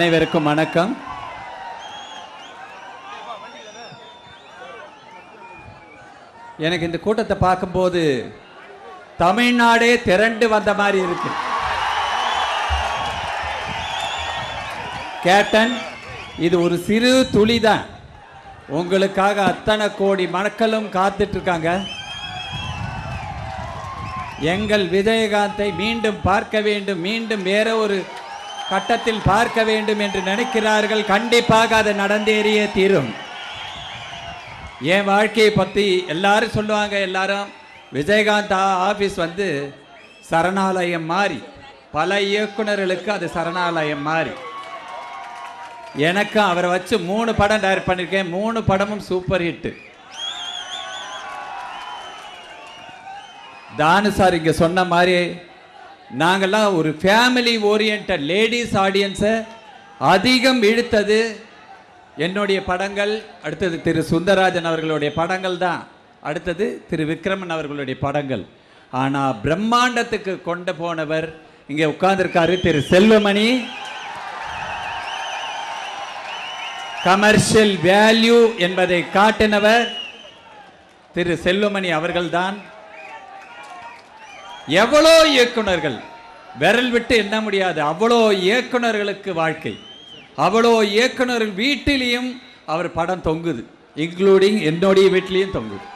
அனைவருக்கும் வணக்கம். எனக்கு இந்த கூட்டத்தை பார்க்கும்போது தமிழ்நாடே திரண்டு வந்த மாதிரி இருக்கு. கேப்டன் இது ஒரு சிறு துளி தான் உங்களுக்காக அத்தனை கோடி மக்களும் காத்துட்டு இருக்காங்க எங்கள் விஜயகாந்தை மீண்டும் பார்க்க வேண்டும். மீண்டும் வேற ஒரு கட்டத்தில் பார்க்க வேண்டும் என்று நினைக்கிறார்கள். கண்டிப்பாக அது நடந்தேறியே தீரும். என் வாழ்க்கையை பற்றி எல்லாரும் சொல்லுவாங்க எல்லாரும். விஜயகாந்த் ஆஃபீஸ் வந்து சரணாலயம் மாறி பல இயக்குனர்களுக்கு அது சரணாலயம் மாறி. எனக்கும் அவரை வச்சு மூணு படம் டைரக்ட் பண்ணியிருக்கேன். மூணு படமும் சூப்பர் ஹிட்டு தானு சார் இங்கே சொன்ன மாதிரி நாங்கள்லாம் ஒரு ஃபேமிலி ஓரியன்ட் லேடிஸ் ஆடியன்ஸை அதிகம் இழுத்தது என்னுடைய படங்கள் அடுத்தது திரு சுந்தரராஜன் அவர்களுடைய படங்கள் தான். அடுத்தது திரு விக்ரமன் அவர்களுடைய படங்கள். ஆனால் பிரம்மாண்டத்துக்கு கொண்டு போனவர் இங்கே உட்கார்ந்துருக்காரு திரு செல்வமணி. கமர்ஷியல் வேல்யூ என்பதை காட்டினவர் திரு செல்வமணி அவர்கள்தான். எவ்வளோ இயக்குனர்கள் விரல் விட்டு என்ன முடியாது. அவ்வளோ இயக்குனர்களுக்கு வாழ்க்கை. அவ்வளோ இயக்குனர்கள் வீட்டிலையும் அவர் படம் தொங்குது. இன்க்ளூடிங் என்னுடைய வீட்டிலையும் தொங்குது.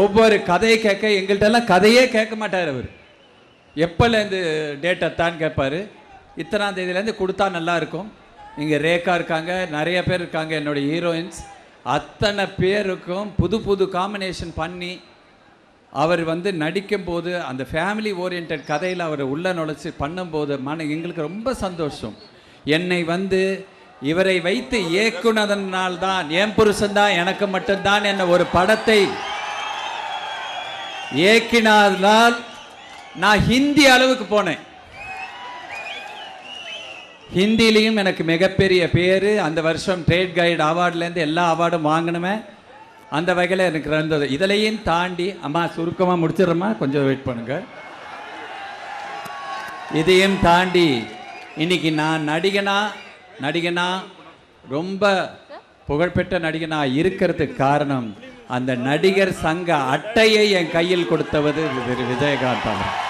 ஒவ்வொரு கதையை கேட்க எங்கள்கிட்ட எல்லாம் கதையே கேட்க மாட்டார் அவர். எப்போலேருந்து டேட்டை தான் கேட்பார். இத்தனாம் தேதியிலேருந்து கொடுத்தா நல்லா இருக்கும். இங்கே ரேகா இருக்காங்க நிறைய பேர் இருக்காங்க என்னுடைய ஹீரோயின்ஸ் அத்தனை பேருக்கும் புது புது காம்பினேஷன் பண்ணி அவர் வந்து நடிக்கும்போது அந்த ஃபேமிலி ஓரியன்ட் கதையில் அவர் உள்ள நுழைச்சி பண்ணும்போது மன எங்களுக்கு ரொம்ப சந்தோஷம். என்னை வந்து இவரை வைத்து இயக்குனதனால் தான் என் புருஷன் தான் எனக்கு மட்டும்தான் என்ன ஒரு படத்தை இயக்கினாதால் நான் ஹிந்தி அளவுக்கு போனேன். ஹிந்திலையும் எனக்கு மிகப்பெரிய பேர். அந்த வருஷம் ட்ரேட் கைடு அவார்ட்லேருந்து எல்லா அவார்டும் வாங்கணுமே அந்த வகையில் எனக்கு இருந்தது. இதுலையும் தாண்டி அம்மா சுருக்கமாக முடிச்சிடுறோமா கொஞ்சம் வெயிட் பண்ணுங்க. இதையும் தாண்டி இன்னைக்கு நான் நடிகனா நடிகனா ரொம்ப புகழ்பெற்ற நடிகனா இருக்கிறதுக்கு காரணம் அந்த நடிகர் சங்க அட்டையை என் கையில் கொடுத்தவது திரு விஜயகாந்த் அவர்கள்.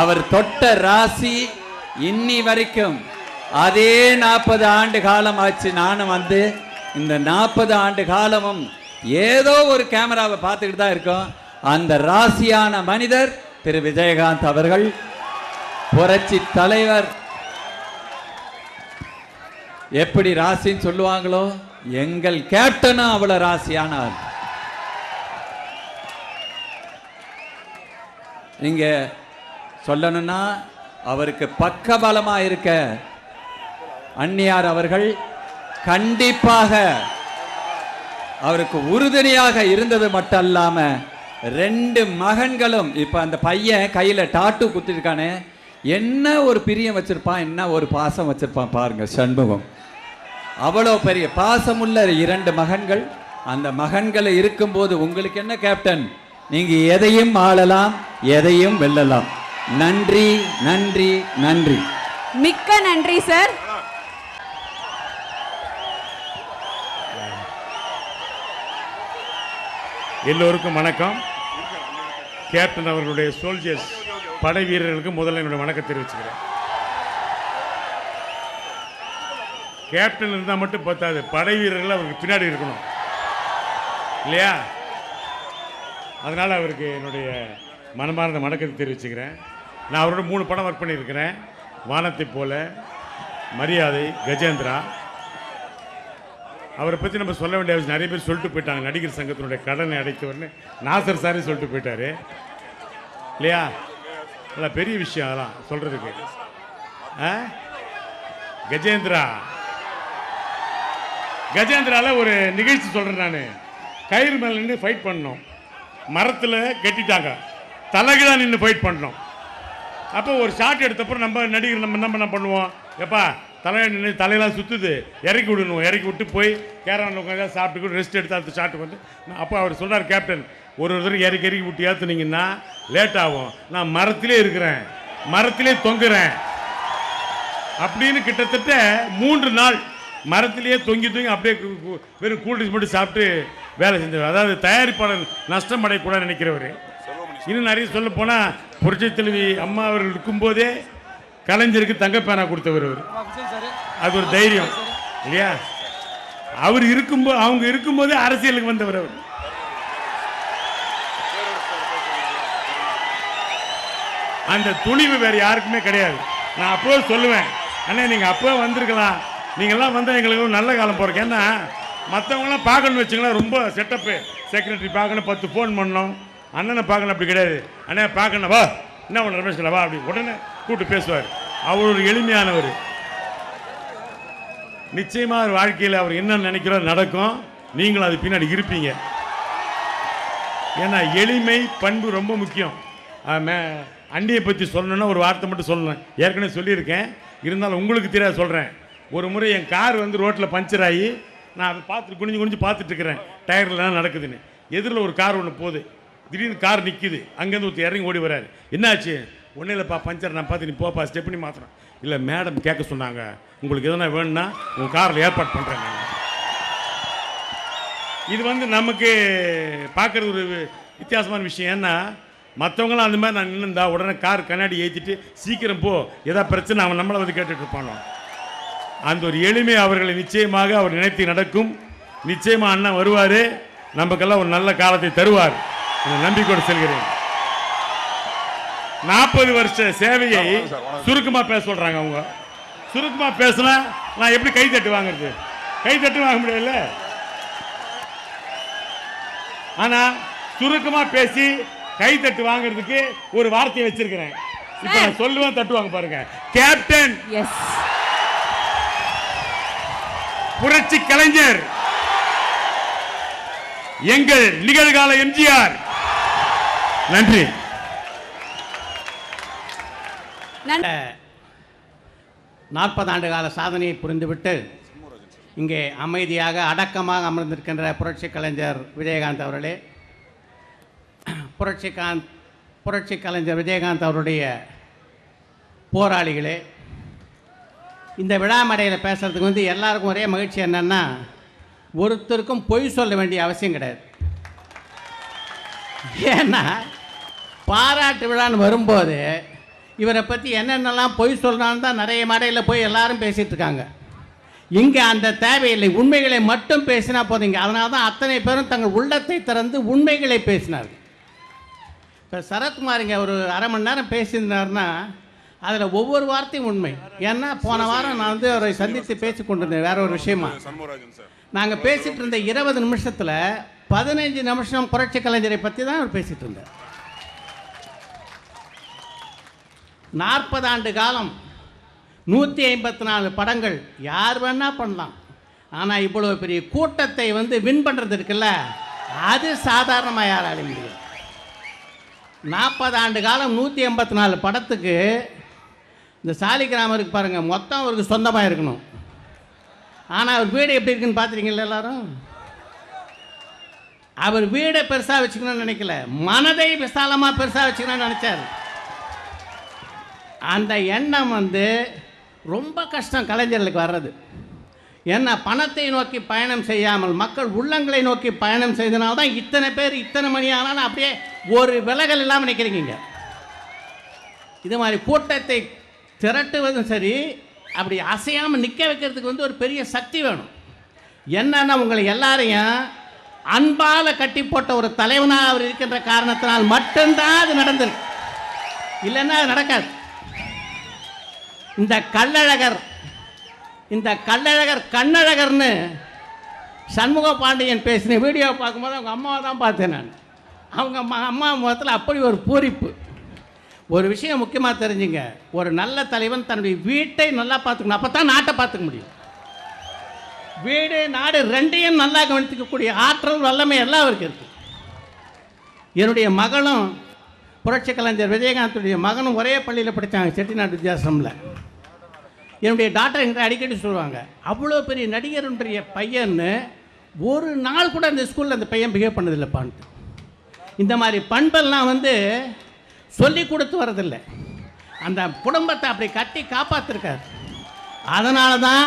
அவர் தொட்ட ராசி இன்னி வரைக்கும் அதே நாற்பது ஆண்டு காலம் ஆச்சு நானும் வந்து இந்த நாற்பது ஆண்டு காலமும் ஏதோ ஒரு கேமராவை பார்த்துக்கிட்டு தான் இருக்கோம். அந்த ராசியான மனிதர் திரு விஜயகாந்த் அவர்கள் புரட்சி தலைவர். எப்படி ராசின்னு சொல்லுவாங்களோ? எங்கள் கேப்டனும் அவ்வளவு ராசியான இங்கே சொல்லணும்னா அவருக்கு பக்க பலமாக இருக்க அந்நியார் அவர்கள் கண்டிப்பாக அவருக்கு உறுதுணையாக இருந்தது மட்டும் இல்லாமல் ரெண்டு மகன்களும் இப்ப அந்த பையன் கையில டாட்டு குத்திருக்கானே என்ன ஒரு பிரியம் வச்சிருப்பான் என்ன ஒரு பாசம் வச்சிருப்பான் பாருங்க சண்முகம். அவ்வளோ பெரிய பாசமுள்ள இரண்டு மகன்கள் அந்த மகன்களை இருக்கும்போது உங்களுக்கு என்ன கேப்டன் நீங்க எதையும் ஆளலாம் எதையும் வெல்லலாம். நன்றி நன்றி நன்றி. மிக்க நன்றி சார். எல்லோருக்கும் வணக்கம். கேப்டன் அவர்களுடைய சோல்ஜர்ஸ் படை வீரர்களுக்கு முதல்ல என்னுடைய வணக்கம் தெரிவிச்சுக்கிறேன். கேப்டன் இருந்தால் மட்டும் பத்தாது படை வீரர்கள் அவருக்கு பின்னாடி இருக்கணும். இல்லையா? அதனால் அவருக்கு என்னுடைய மனமார்ந்த வணக்கத்தை தெரிவிச்சுக்கிறேன். நான் அவரோட மூணு படம் ஒர்க் பண்ணியிருக்கிறேன். வானத்தை போல மரியாதை கஜேந்திரா. அவரை பற்றி நம்ம சொல்ல வேண்டிய அவசியம் நிறைய பேர் சொல்லிட்டு போயிட்டாங்க. நடிகர் சங்கத்தினுடைய கடனை அடைத்தவர்னு நாசர் சாரே சொல்லிட்டு போயிட்டாரு. இல்லையா? அதெல்லாம் பெரிய விஷயம் அதெல்லாம் சொல்கிறதுக்கு ஆ? கஜேந்திரா. கஜேந்திராவில் ஒரு நிகழ்ச்சி சொல்கிறேன் நான். கயிறு மேலே நின்று ஃபைட் பண்ணோம் மரத்தில் கட்டிட்டாங்க. தலைகளாக நின்று ஃபைட் பண்ணோம் அப்போ ஒரு ஷாட் எடுத்தப்பறம் நம்ம நடிகர் நம்ம என்ன பண்ண பண்ணுவோம்? எப்பா தலையை நின்று தலையெல்லாம் சுற்றுது இறக்கி விடணும். இறக்கி விட்டு போய் கேரவனில் உட்காந்து சாப்பிட்டு ரெஸ்ட் எடுத்து அடுத்த ஷாட்டுக்கு வந்து அப்போ அவர் சொல்றார் கேப்டன் ஒரு ஒரு தடவை இறக்கி இறக்கி விட்டு ஏற்றுனீங்கன்னா லேட் ஆகும். நான் மரத்திலே இருக்கிறேன். மரத்திலே தொங்குறேன். அப்படின்னு கிட்டத்தட்ட மூன்று நாள் மரத்திலேயே தொங்கி தொங்கி அப்படியே வெறும் கூல்ட்ரிங்க்ஸ் மட்டும் சாப்பிட்டு வேலை செஞ்சவர். அதாவது தயாரிப்பாளர் நஷ்டம் அடையக்கூடாது நினைக்கிறவர். இன்னும் நிறைய சொல்ல போனால் புரட்சி தலைவி அம்மா அவர்கள் இருக்கும்போதே கலைஞருக்கு தங்கப்பேனா கொடுத்தவர் அவர். அது ஒரு தைரியம் இல்லையா? அவர் இருக்கும்போது அவங்க இருக்கும்போதே அரசியலுக்கு வந்தவர் அவர். அந்த துணிவு வேற யாருக்குமே கிடையாது. நான் அப்போ சொல்லுவேன் அண்ணே நீங்கள் அப்போ வந்திருக்கலாம். நீங்கள்லாம் வந்தால் எங்களுக்கு நல்ல காலம் போகிறக்கு ஏன்னா மற்றவங்களாம் பார்க்கணும்னு வச்சுங்களேன் ரொம்ப செட்டப்பு செக்ரட்டரி பார்க்கணும் பத்து ஃபோன் பண்ணோம் அண்ணனை பார்க்கணும் அப்படி கிடையாது. அண்ணே பார்க்கணும் வா. என்ன பண்ண ரமேஷ்ல வா அப்படி. உடனே கூப்பிட்டு பேசுவார். அவர் ஒரு எளிமையானவர். நிச்சயமாக அவர் வாழ்க்கையில் அவர் என்ன நினைக்கிறார் நடக்கும். நீங்களும் அது பின்னாடி இருப்பீங்க. ஏன்னா எளிமை பண்பு ரொம்ப முக்கியம். அண்டியை பற்றி சொல்லணும்னா ஒரு வார்த்தை மட்டும் சொல்லணும். ஏற்கனவே சொல்லியிருக்கேன். இருந்தாலும் உங்களுக்கு தெரியாது சொல்கிறேன் ஒரு முறை என் கார் வந்து ரோட்டில் பஞ்சர் ஆகி நான் அதை பார்த்துட்டு குனிஞ்சு குனிஞ்சு பார்த்துட்டு இருக்கிறேன். டயரில் என்ன நடக்குதுன்னு. எதிரில் ஒரு கார் ஒன்று போகுது. திடீர்னு கார் நிற்கிது அங்கேருந்து ஒருத்தர் இறங்கி ஓடி வராரு என்னாச்சு? ஒன்றும் இல்லைப்பா பஞ்சர் நான் பார்த்து நீ போப்பா ஸ்டெப்னி மாத்திரம் இல்லை மேடம் கேட்க சொன்னாங்க. உங்களுக்கு எதனா வேணும்னா உங்கள் காரில் ஏற்பாடு பண்ணுறேன் இது வந்து நமக்கு பார்க்குறது ஒரு வித்தியாசமான விஷயம். ஏன்னா மற்றவங்களாம் அந்த மாதிரி நான் நின்றுந்தா உடனே கார் கண்ணாடி ஏற்றிட்டு சீக்கிரம் போ. ஏதா பிரச்சனை அவன் நம்மளை வந்து கேட்டுட்டு இருப்பானோ? அந்த ஒரு எளிமை அவர்களை நிச்சயமாக அவர் நினைத்து நடக்கும். நிச்சயமாக அண்ணன் வருவார். நமக்கெல்லாம் ஒரு நல்ல காலத்தை தருவார். என்ற நம்பிக்கையோடு செல்கிறேன். நாற்பது வருஷ சேவையை சுருக்கமாக பேச சொல்கிறாங்க அவங்க. சுருக்கமாக பேசினா நான் எப்படி கை தட்டு வாங்குறது? கை தட்டு வாங்க முடியல ஆனா சுருக்கமா பேசி கை தட்டு வாங்குறதுக்கு ஒரு வார்த்தையை வச்சிருக்கிறேன். இப்ப நான் சொல்லுவேன் தட்டுவாங்க பாருங்க. கேப்டன். எஸ் புரட்சி கலைஞர். எங்கள் நிகழ்கால எம்ஜிஆர். நன்றி. நாற்பது ஆண்டு கால சாதனையை புரிந்துவிட்டு இங்கே அமைதியாக அடக்கமாக அமர்ந்திருக்கின்ற புரட்சி கலைஞர் விஜயகாந்த் அவர்களே புரட்சிகாந்த் புரட்சி கலைஞர் விஜயகாந்த் அவருடைய போராளிகளே இந்த விழா மேடையில் பேசுறதுக்கு வந்து எல்லாருக்கும் ஒரே மகிழ்ச்சி என்னன்னா ஒருத்தருக்கும் பொய் சொல்ல வேண்டிய அவசியம் கிடையாது. ஏன்னா பாராட்டு விழான்னு வரும்போது இவரை பற்றி என்னென்னலாம் பொய் சொல்கிறான்னு தான் நிறைய மேடையில் போய் எல்லாரும் பேசிகிட்டு இருக்காங்க. இங்கே அந்த தேவையில்லை உண்மைகளை மட்டும் பேசினா போதுங்க அதனால தான் அத்தனை பேரும் தங்கள் உள்ளத்தை திறந்து உண்மைகளை பேசினார்கள். இப்போ சரத்குமாருங்க இங்கே ஒரு அரை மணி நேரம் பேசியிருந்தாருன்னா அதில் ஒவ்வொரு வார்த்தையும் உண்மை. ஏன்னா போன வாரம் நான் வந்து அவரை சந்தித்து பேசி கொண்டிருந்தேன் வேற ஒரு விஷயமா. நாங்கள் பேசிகிட்டு இருந்த இருபது நிமிஷத்தில் பதினைஞ்சு நிமிஷம் புரட்சி கலைஞரை பற்றி தான் அவர் பேசிகிட்டு இருந்தார். நாற்பது ஆண்டு காலம் நூற்றி ஐம்பத்தி நாலு படங்கள் யார் வேணால் பண்ணலாம். ஆனால் இவ்வளோ பெரிய கூட்டத்தை வந்து வின் பண்ணுறது இருக்குல்ல? அது சாதாரணமாக யாரால முடியும். நாற்பது ஆண்டு காலம் நூற்றி எண்பத்தி நாலு படத்துக்கு இந்த சாலிகிராமம் இருக்கு பாருங்கள் மொத்தம் அவருக்கு சொந்தமாக இருக்கணும். ஆனால் அவர் வீடு எப்படி இருக்குன்னு பார்த்துருக்கீங்களா எல்லாரும்? அவர் வீடை பெருசாக வச்சுக்கணும்னு நினைக்கல. மனதை விசாலமாக பெருசாக வச்சுக்கணும்னு நினச்சார். அந்த எண்ணம் வந்து ரொம்ப கஷ்டம் கலைஞர்களுக்கு வர்றது. ஏன்னா பணத்தை நோக்கி பயணம் செய்யாமல் மக்கள் உள்ளங்களை நோக்கி பயணம் செய்தனால தான் இத்தனை பேர் இத்தனை மணி ஆனாலும் அப்படியே ஒரு விலகல் இல்லாமல் நிற்கிறீங்க இது மாதிரி கூட்டத்தை திரட்டுவதும் சரி அப்படி அசையாமல் நிற்க வைக்கிறதுக்கு வந்து ஒரு பெரிய சக்தி வேணும். என்னன்னா உங்களை எல்லாரையும் அன்பால் கட்டி போட்ட ஒரு தலைவனாக அவர் இருக்கின்ற காரணத்தினால் மட்டும்தான் அது நடந்திருக்கு. இல்லைன்னா அது நடக்காது. இந்த கள்ளழகர் இந்த கள்ளழகர் கண்ணழகர்னு சண்முக பாண்டியன் பேசின வீடியோ பார்க்கும்போது அவங்க அம்மாவை தான் பார்த்தேன் நான். அவங்க அம்மா அம்மா முகத்தில் அப்படி ஒரு பூரிப்பு. ஒரு விஷயம் முக்கியமாக தெரிஞ்சுங்க. ஒரு நல்ல தலைவன் தன்னுடைய வீட்டை நல்லா பார்த்துக்கணும். அப்போ தான் நாட்டை பார்த்துக்க முடியும். வீடு நாடு ரெண்டையும் நல்லா கவனித்துக்கக்கூடிய ஆற்றல் வல்லமை எல்லாம் அவருக்கு இருக்குது என்னுடைய மகளும் புரட்சி கலைஞர் விஜயகாந்துடைய மகனும் ஒரே பள்ளியில் படித்தாங்க செட்டிநாடு வித்தியாசமில். என்னுடைய டாக்டர் என்கிட்ட அடிக்கடி சொல்லுவாங்க அவ்வளோ பெரிய நடிகருடைய பையன்னு ஒரு நாள் கூட அந்த ஸ்கூலில் அந்த பையன் பிஹேவ் பண்ணதில்லைப்பான்ட்டு. இந்த மாதிரி பண்பெல்லாம் வந்து சொல்லி கொடுத்து வரதில்லை அந்த குடும்பத்தை அப்படி கட்டி காப்பாற்றிருக்கார் அதனால தான்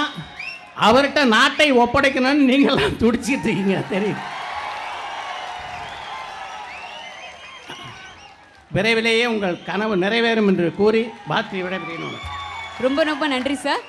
அவர்கிட்ட நாட்டை ஒப்படைக்கணும்னு நீங்களாம் துடிச்சிட்டு இருக்கீங்க தெரியுது? விரைவிலேயே உங்கள் கனவு நிறைவேறும் என்று கூறி பாத்திரி விடைபெறுகிறேன். ரொம்ப ரொம்ப நன்றி சார்.